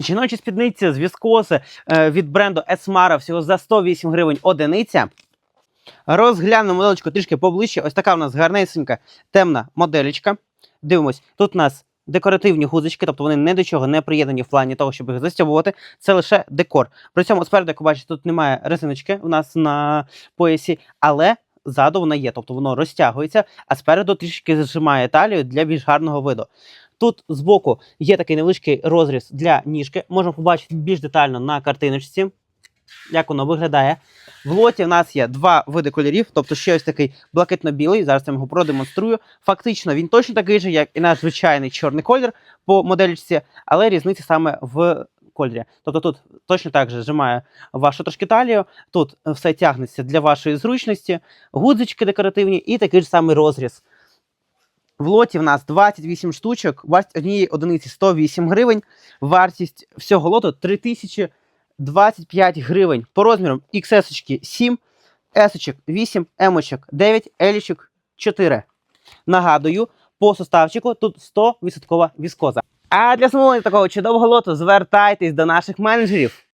Жіночі спідниці з віскоси е, від бренду Esmara всього за 108 гривень одиниця. Розглянемо моделечку трішки поближче. Ось така у нас гарнесенька темна моделечка. Дивимось, тут у нас декоративні гузочки, тобто вони ні до чого не приєднані в плані того, щоб їх застібувати. Це лише декор. При цьому спереду, як ви бачите, тут немає резиночки у нас на поясі, але ззаду вона є, тобто воно розтягується, а спереду трішки зжимає талію для більш гарного виду. Тут збоку є такий невеличкий розріз для ніжки. Можемо побачити більш детально на картиночці, як воно виглядає. В лоті в нас є два види кольорів, тобто ще ось такий блакитно-білий. Зараз я його продемонструю. Фактично, він точно такий же, як і наш звичайний чорний колір по моделічці, але різниця саме в кольорі. Тобто тут точно так же зжимає вашу трошки талію, тут все тягнеться для вашої зручності, гудзички декоративні і такий ж самий розріз. В лоті в нас 28 штучок, вартість однієї одиниці 108 гривень, вартість всього лоту 3025 гривень. По розмірам XS 7, S 8, M 9, L 4. Нагадую, по составчику тут 100% віскоза. А для замовлення такого чудового лоту звертайтесь до наших менеджерів.